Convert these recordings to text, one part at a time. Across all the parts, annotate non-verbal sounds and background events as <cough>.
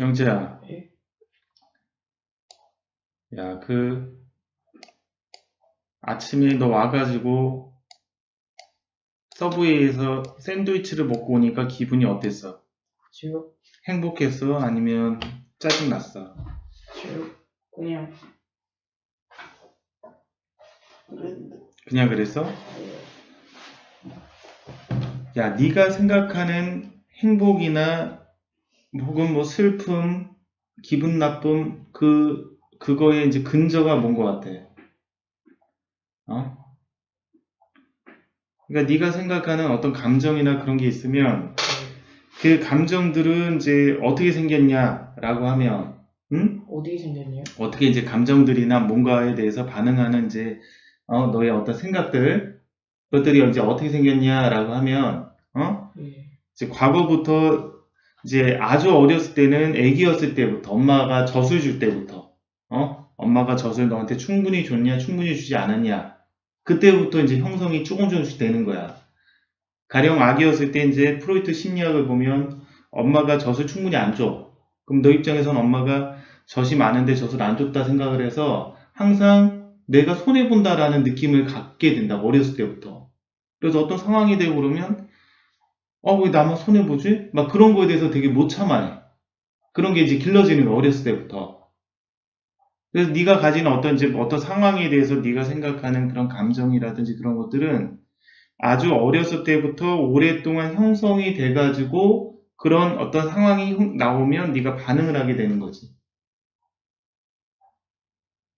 영재야. 예? 야, 그, 아침에 너 와가지고, 서브웨이에서 샌드위치를 먹고 오니까 기분이 어땠어? 지금 행복했어? 아니면 짜증났어? 지금 그냥 그냥 그랬어? 야, 네가 생각하는 행복이나 혹은 뭐 슬픔, 기분 나쁨 그 그거에 이제 근저가 뭔 것 같아? 어? 그러니까 네가 생각하는 어떤 감정이나 그런 게 있으면 그 감정들은 이제 어떻게 생겼냐라고 하면, 응? 어디에 생겼냐? 어떻게 이제 감정들이나 뭔가에 대해서 반응하는 이제 어, 너의 어떤 생각들 그것들이 이제 어떻게 생겼냐라고 하면 어? 예. 이제 과거부터 이제 아주 어렸을 때는 아기였을 때부터 엄마가 젖을 줄 때부터 어? 엄마가 젖을 너한테 충분히 줬냐 충분히 주지 않았냐 그때부터 이제 형성이 조금 조금씩 되는 거야. 가령 아기였을 때 이제 프로이트 심리학을 보면 엄마가 젖을 충분히 안 줘. 그럼 너 입장에선 엄마가 젖이 많은데 젖을 안 줬다 생각을 해서 항상 내가 손해본다라는 느낌을 갖게 된다. 어렸을 때부터. 그래서 어떤 상황이 되고 그러면 어, 왜 나만 손해보지? 막 그런 거에 대해서 되게 못 참아해. 그런 게 이제 길러지는 거야, 어렸을 때부터. 그래서 네가 가지는 어떤 이제 어떤 상황에 대해서 네가 생각하는 그런 감정이라든지 그런 것들은 아주 어렸을 때부터 오랫동안 형성이 돼가지고 그런 어떤 상황이 형- 나오면 네가 반응을 하게 되는 거지.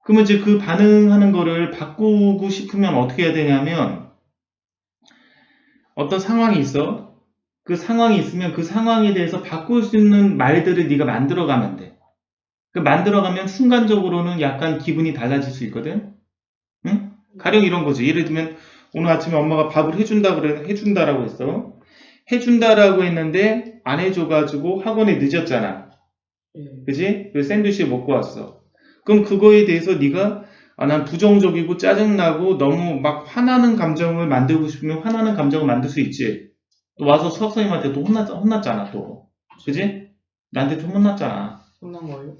그러면 이제 그 반응하는 거를 바꾸고 싶으면 어떻게 해야 되냐면 어떤 상황이 있어. 그 상황이 있으면 그 상황에 대해서 바꿀 수 있는 말들을 네가 만들어가면 돼. 그 만들어가면 순간적으로는 약간 기분이 달라질 수 있거든. 응? 가령 이런 거지. 예를 들면 오늘 아침에 엄마가 밥을 해준다 그래 해준다라고 했어. 해준다라고 했는데 안 해줘가지고 학원에 늦었잖아. 예. 그지? 그 샌드위치 먹고 왔어. 그럼 그거에 대해서 네가 아, 난 부정적이고 짜증나고 너무 막 화나는 감정을 만들고 싶으면 화나는 감정을 만들 수 있지. 또 와서 수학 선생님한테 또 혼났, 혼났잖아, 또. 그지? 나한테 좀 혼났잖아. 혼난 거예요?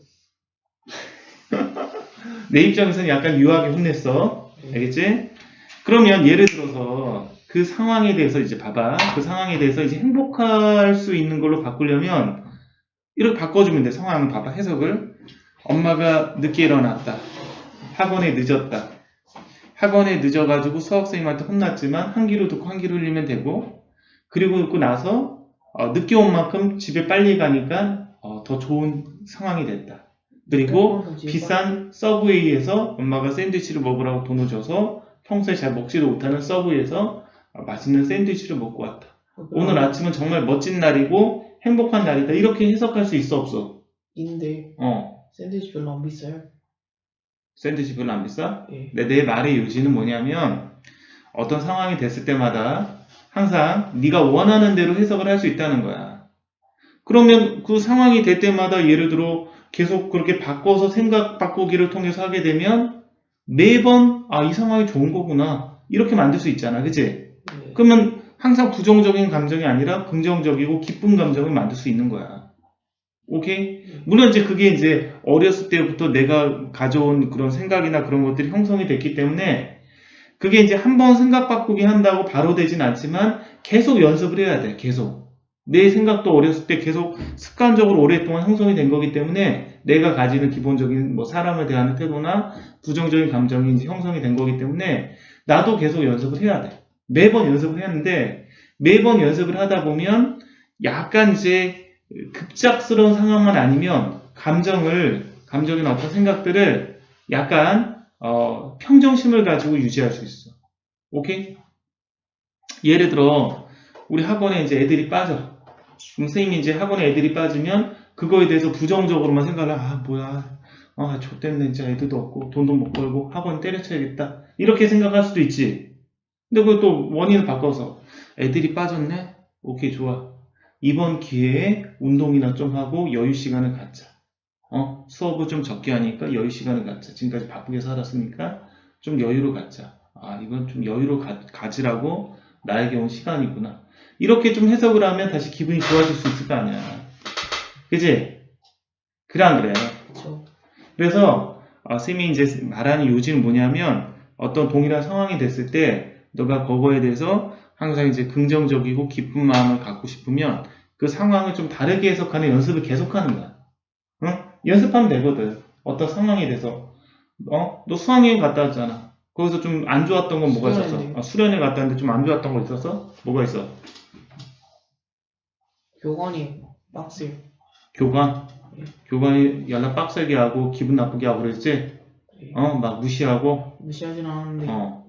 <laughs> 내 입장에서는 약간 유하게 혼냈어. 예. 알겠지? 그러면 예를 들어서 그 상황에 대해서 이제 봐봐. 그 상황에 대해서 이제 행복할 수 있는 걸로 바꾸려면 이렇게 바꿔주면 돼. 상황 봐봐. 해석을. 엄마가 늦게 일어났다. 학원에 늦었다. 학원에 늦어가지고 수학생님한테 혼났지만 한 귀로 듣고 한 귀로 흘리면 되고 그리고 듣고 나서 어, 늦게 온 만큼 집에 빨리 가니까 어, 더 좋은 상황이 됐다. 그리고 이제 비싼 서브웨이에서 엄마가 샌드위치를 먹으라고 돈을 줘서 평소에 잘 먹지도 못하는 서브웨이에서 맛있는 샌드위치를 먹고 왔다. 어, 오늘 아침은 정말 멋진 날이고 행복한 날이다. 이렇게 해석할 수 있어 없어? 인데 어. 샌드위치 별로 안 비싸요. 샌드위치 별로 안 비싸? 예. 근데 내 말의 요지는 뭐냐면 어떤 상황이 됐을 때마다 항상 네가 원하는 대로 해석을 할 수 있다는 거야. 그러면 그 상황이 될 때마다 예를 들어 계속 그렇게 바꿔서 생각 바꾸기를 통해서 하게 되면 매번 아 이 상황이 좋은 거구나 이렇게 만들 수 있잖아, 그치? 예. 그러면 항상 부정적인 감정이 아니라 긍정적이고 기쁜 감정을 만들 수 있는 거야. 오케이? 물론 이제 그게 이제 어렸을 때부터 내가 가져온 그런 생각이나 그런 것들이 형성이 됐기 때문에 그게 이제 한 번 생각 바꾸기 한다고 바로 되진 않지만 계속 연습을 해야 돼. 계속. 내 생각도 어렸을 때 계속 습관적으로 오랫동안 형성이 된 거기 때문에 내가 가지는 기본적인 뭐 사람을 대하는 태도나 부정적인 감정이 이제 형성이 된 거기 때문에 나도 계속 연습을 해야 돼. 매번 연습을 했는데 매번 연습을 하다 보면 약간 이제 급작스러운 상황만 아니면 감정을 감정이나 어떤 생각들을 약간 어, 평정심을 가지고 유지할 수 있어. 오케이? 예를 들어 우리 학원에 이제 애들이 빠져. 선생님이 이제 학원에 애들이 빠지면 그거에 대해서 부정적으로만 생각을 아 뭐야 아 좆됐네 진짜 애들도 없고 돈도 못 벌고 학원 때려쳐야겠다 이렇게 생각할 수도 있지. 근데 그것도 원인을 바꿔서 애들이 빠졌네? 오케이 좋아. 이번 기회에 운동이나 좀 하고 여유 시간을 갖자. 어, 수업을 좀 적게 하니까 여유 시간을 갖자. 지금까지 바쁘게 살았으니까 좀 여유로 갖자. 아, 이건 좀 여유로 가, 가지라고 나에게 온 시간이구나. 이렇게 좀 해석을 하면 다시 기분이 좋아질 수 있을 거 아니야. 그지? 그래 안 그래? 그쵸. 그래서 어, 쌤이 이제 말하는 요지는 뭐냐면 어떤 동일한 상황이 됐을 때 너가 그거에 대해서 항상 이제 긍정적이고 기쁜 마음을 갖고 싶으면 그 상황을 좀 다르게 해석하는 연습을 계속하는 거야. 응? 연습하면 되거든. 어떤 상황에 대해서 어? 너 수학여행 갔다 왔잖아. 거기서 좀 안 좋았던 건 뭐가 있었어? 수련회인데. 아, 수련회 갔다 왔는데 좀 안 좋았던 거 있었어? 뭐가 있어? 교관이 빡세요. 교관? 교관이 연락 빡세게 하고 기분 나쁘게 하고 그랬지? 예. 어? 막 무시하고 무시하진 않았는데 어.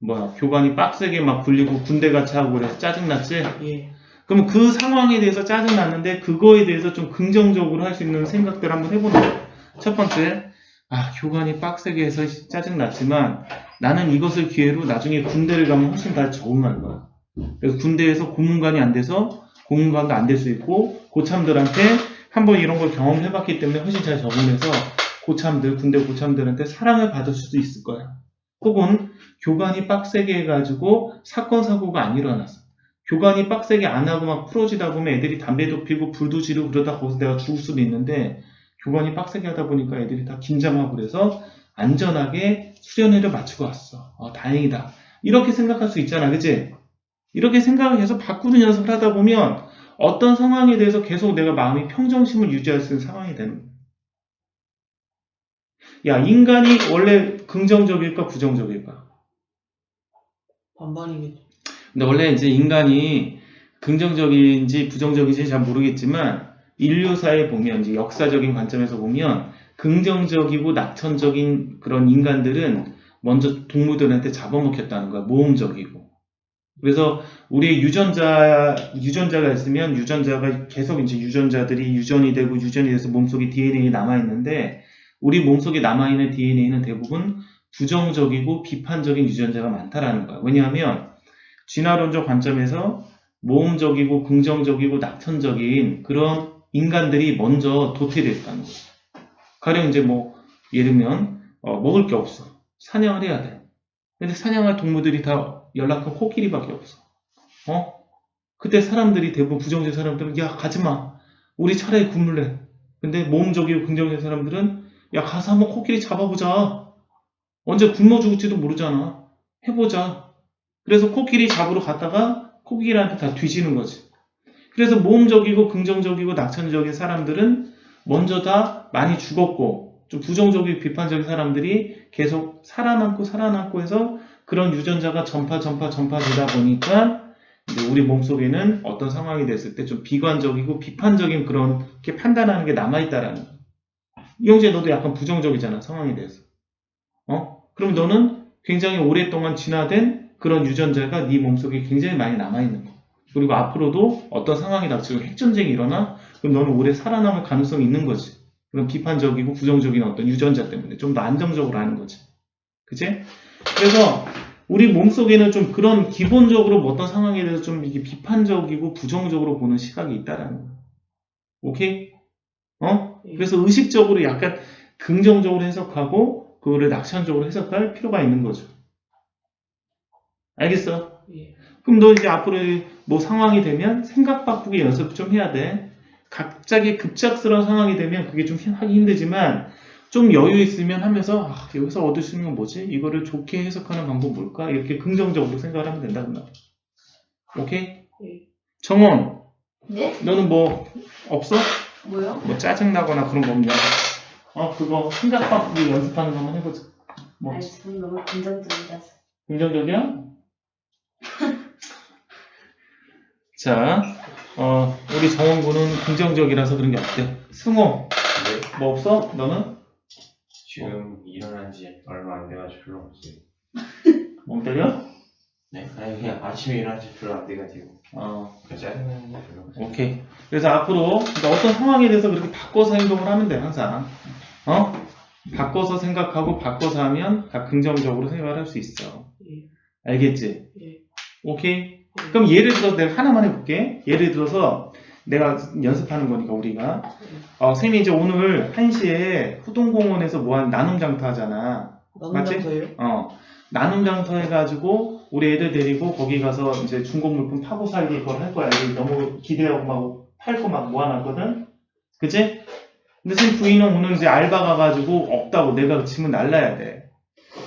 뭐야, 교관이 빡세게 막 굴리고 군대 같이 하고 그래서 짜증났지? 예. 그럼 그 상황에 대해서 짜증났는데 그거에 대해서 좀 긍정적으로 할 수 있는 생각들 한번 해보는 거야. 첫 번째, 아, 교관이 빡세게 해서 짜증났지만 나는 이것을 기회로 나중에 군대를 가면 훨씬 더 적응할 거야. 그래서 군대에서 고문관이 안 돼서 고문관도 안 될 수 있고 고참들한테 한번 이런 걸 경험해봤기 때문에 훨씬 잘 적응해서 고참들, 군대 고참들한테 사랑을 받을 수도 있을 거야. 혹은 교관이 빡세게 해가지고 사건 사고가 안 일어났어. 교관이 빡세게 안 하고 막 풀어지다 보면 애들이 담배도 피고 불도 지르고 그러다 거기서 내가 죽을 수도 있는데 교관이 빡세게 하다 보니까 애들이 다 긴장하고 그래서 안전하게 수련회를 마치고 왔어. 어, 다행이다. 이렇게 생각할 수 있잖아. 그치? 이렇게 생각을 계속 바꾸는 연습을 하다 보면 어떤 상황에 대해서 계속 내가 마음이 평정심을 유지할 수 있는 상황이 되는. 야, 인간이 원래 긍정적일까, 부정적일까? 반반이겠죠. 근데 원래 이제 인간이 긍정적인지 부정적인지 잘 모르겠지만 인류사에 보면 이제 역사적인 관점에서 보면 긍정적이고 낙천적인 그런 인간들은 먼저 동물들한테 잡아먹혔다는 거야. 모험적이고. 그래서 우리 유전자 유전자가 있으면 유전자가 계속 이제 유전자들이 유전이 되고 유전이 돼서 몸속에 DNA 남아 있는데 우리 몸속에 남아 있는 DNA는 대부분 부정적이고 비판적인 유전자가 많다라는 거야. 왜냐하면 진화론적 관점에서 모험적이고 긍정적이고 낙천적인 그런 인간들이 먼저 도태됐다는 거죠. 가령 이제 뭐 예를 들면 어, 먹을 게 없어. 사냥을 해야 돼. 근데 사냥할 동물들이 다 연락한 코끼리밖에 없어. 어? 그때 사람들이 대부분 부정적인 사람들은 야 가지마. 우리 차라리 굶을래. 근데 모험적이고 긍정적인 사람들은 야 가서 한번 코끼리 잡아보자. 언제 굶어 죽을지도 모르잖아. 해보자. 그래서 코끼리 잡으러 갔다가 코끼리한테 다 뒤지는 거지. 그래서 모험적이고 긍정적이고 낙천적인 사람들은 먼저 다 많이 죽었고 좀 부정적이고 비판적인 사람들이 계속 살아남고 살아남고 해서 그런 유전자가 전파 전파 전파 되다 보니까 이제 우리 몸속에는 어떤 상황이 됐을 때 좀 비관적이고 비판적인 그런 게 판단하는 게 남아있다라는 거야. 이영재 너도 약간 부정적이잖아 상황에 대해서. 어? 그럼 너는 굉장히 오랫동안 진화된 그런 유전자가 네 몸속에 굉장히 많이 남아있는 거. 그리고 앞으로도 어떤 상황이 닥치고 핵전쟁이 일어나? 그럼 너는 오래 살아남을 가능성이 있는 거지. 그런 비판적이고 부정적인 어떤 유전자 때문에 좀 더 안정적으로 하는 거지. 그치? 그래서 우리 몸속에는 좀 그런 기본적으로 뭐 어떤 상황에 대해서 좀 이게 비판적이고 부정적으로 보는 시각이 있다라는 거야. 오케이? 어? 예. 그래서 의식적으로 약간 긍정적으로 해석하고 그거를 낙천적으로 해석할 필요가 있는 거죠. 알겠어? 예. 그럼 너 이제 앞으로 뭐 상황이 되면 생각 바꾸기 연습 좀 해야 돼. 갑자기 급작스러운 상황이 되면 그게 좀 하기 힘들지만 좀 여유 있으면 하면서 아, 여기서 얻을 수 있는 건 뭐지? 이거를 좋게 해석하는 방법 뭘까? 이렇게 긍정적으로 생각을 하면 된다 그나. 오케이? 예. 정원, 네? 너는 뭐 없어? 뭐요? 뭐 짜증나거나 그런 거 없냐? 어 그거 생각 바꾸기 연습하는 거 한번 해보자. 뭐 아니, 저는 너무 긍정적이라서. 긍정적이야? 자, 어, 우리 정원군은 긍정적이라서 그런 게 없대. 승호, 네, 뭐 없어? 너는? 지금 일어난 지 얼마 안 돼가지고 별로 없어요. <laughs> 멍 때려? 네? 아니 그냥 아침에 일어난 지 별로 안 돼가지고 어, 그 짜증나는 게 별로 없어요. 오케이. 그래서 앞으로 그러니까 어떤 상황에 대해서 그렇게 바꿔서 행동을 하면 돼, 항상. 어? 바꿔서 생각하고 바꿔서 하면 다 긍정적으로 생각을 할 수 있어. 예. 알겠지? 예. 오케이. 그럼 예를 들어서 내가 하나만 해볼게. 예를 들어서 내가 연습하는 거니까 우리가 어, 쌤이 이제 오늘 1시에 후동공원에서 뭐한 나눔장터 하잖아. 맞지? 어, 나눔장터 해가지고 우리 애들 데리고 거기 가서 이제 중고 물품 파고 살기 그걸 할 거야. 애들 너무 기대하고 막 팔고 막 모아놨거든. 그치? 근데 선생님 부인은 오늘 이제 알바 가가지고 없다고 내가 그 짐을 날라야 돼.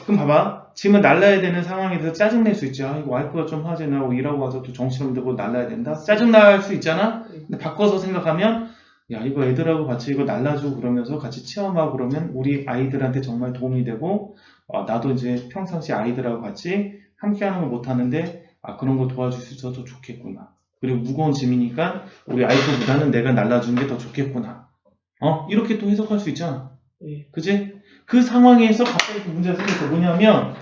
그럼 봐봐. 짐을 날라야 되는 상황에 대해서 짜증낼 수 있지. 아, 이거 와이프가 좀. 나 일하고 와서 또 정신없는데 뭐 날라야 된다? 짜증날 수 있잖아? 근데 바꿔서 생각하면, 야, 이거 애들하고 같이 이거 날라주고 그러면서 같이 체험하고 그러면 우리 아이들한테 정말 도움이 되고, 어, 나도 이제 평상시 아이들하고 같이 함께 하는 걸 못하는데, 아, 그런 거 도와줄 수 있어서 좋겠구나. 그리고 무거운 짐이니까 우리 아이들보다는 내가 날라주는 게 더 좋겠구나. 어? 이렇게 또 해석할 수 있잖아. 네. 그지? 그 상황에서 갑자기 그 문제가 생겼어. 뭐냐면,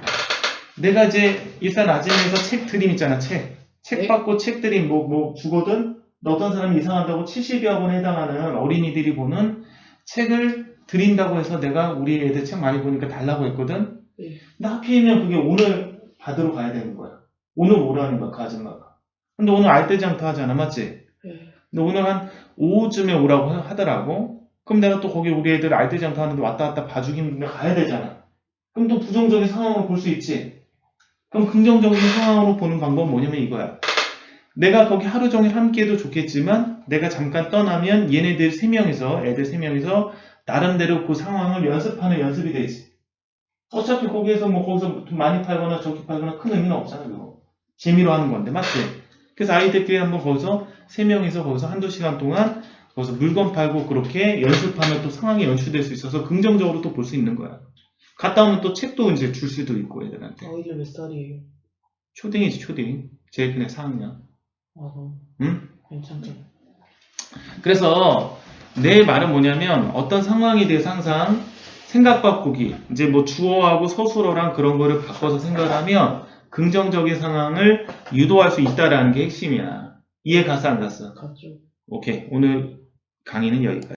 내가 이제 일산 아침에서 책 드림 있잖아, 책. 책 네. 받고 책 드림, 뭐, 뭐, 주거든? 어떤 사람이 이상한다고 70여 권에 해당하는 어린이들이 보는 책을 드린다고 해서 내가 우리 애들 책 많이 보니까 달라고 했거든? 네. 근데 하필이면 그게 오늘 받으러 가야 되는 거야. 오늘 오라는 거야, 그 아줌마가. 근데 오늘 알뜰장터 하잖아, 맞지? 네. 근데 오늘 한 오후쯤에 오라고 하- 하더라고. 그럼 내가 또 거기 우리 애들 알뜰장터 하는데 왔다 갔다 봐주긴 가야 되잖아. 그럼 또 부정적인 상황으로 볼 수 있지. 그럼 긍정적인 상황으로 보는 방법은 뭐냐면 이거야. 내가 거기 하루 종일 함께해도 좋겠지만 내가 잠깐 떠나면 얘네들 세 명이서 애들 세 명이서 나름대로 그 상황을 연습하는 연습이 되지. 어차피 거기에서 뭐 거기서 돈 많이 팔거나 적게 팔거나 큰 의미는 없잖아 그거. 재미로 하는 건데 맞지? 그래서 아이들끼리 한번 거기서 세 명이서 거기서 한두 시간 동안 거기서 물건 팔고 그렇게 연습하면 또 상황이 연출될 수 있어서 긍정적으로 또 볼 수 있는 거야. 갔다 오면 또 책도 이제 줄 수도 있고 애들한테. 아이들 몇 살이에요? 초딩이지 초딩. 제일 큰애 4학년. 아, 그럼 응? 괜찮죠. 그래서 내 말은 뭐냐면 어떤 상황에 대해서 항상 생각 바꾸기. 이제 뭐 주어하고 서술어랑 그런 거를 바꿔서 생각하면 긍정적인 상황을 유도할 수 있다라는 게 핵심이야. 이해 갔어 안 갔어? 갔죠. 오케이. 오늘 강의는 여기까지.